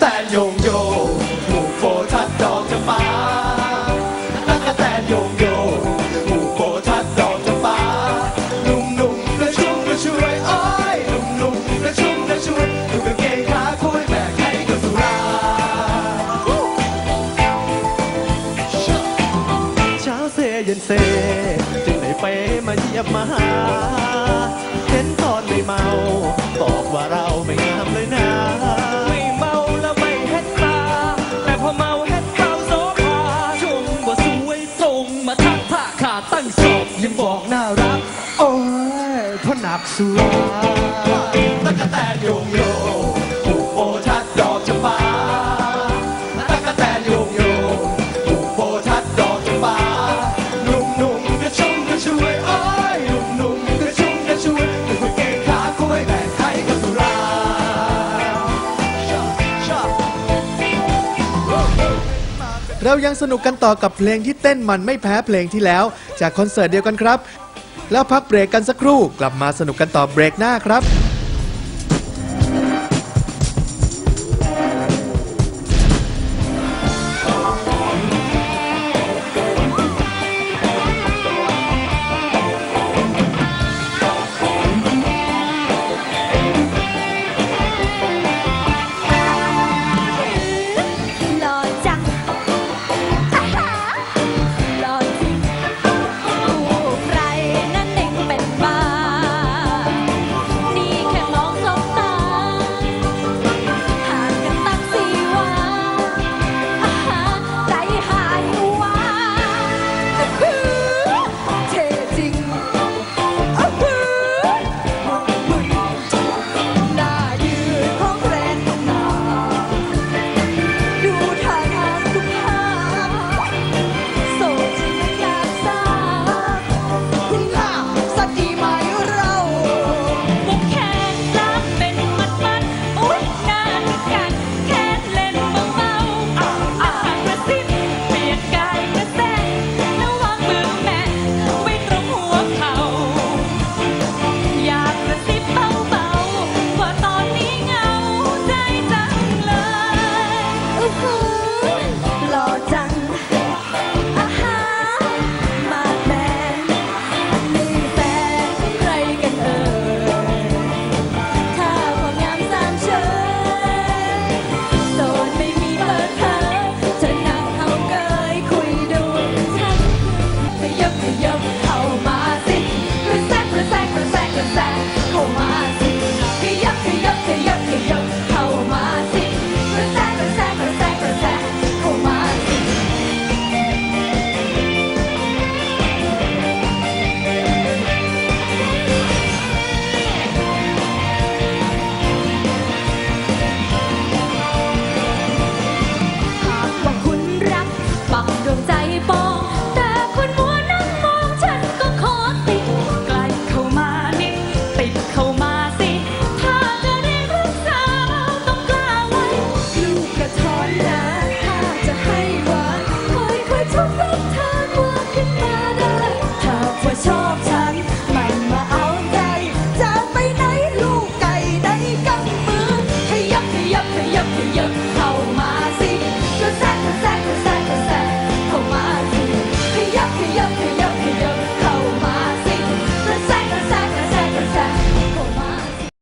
แตนโยงโยหมู่โฟทัดดอกจำปาตั๊กแตนโยงโยหมู่โฟทัดดอกจำปาหนุ่มหนุ่มกระชุ่มกระชวยโอ้ยหนุ่มหนุ่มกระชุ่มกระชวยดูกางเกงขาคุยแบกให้กับสุราเช้าเซเย็นเซจึงได้ไปมาเยี่ยมมาหาเห็นตอนไม่เมา บอกว่าเราไม่งามเลยนะ เพราะหนักสุราตะกะแตนโยงโยผูกโบทัดดอกจำปาตะกะแตนโยงโยผูกโบทัดดอกจำปาหนุ่มหนุ่มๆกระชุ่มกระชวยโอ้ยหนุ่มหนุ่มๆกระชุ่มกระชวยดูกางเกงขาคุยแบกให้กับสุราเรายังสนุกกันต่อกับเพลงที่เต้นมันไม่แพ้เพลงที่แล้ว จากคอนเสิร์ตเดียวกันครับ แล้วพักเบรกกันสักครู่ กลับมาสนุกกันต่อเบรกหน้าครับ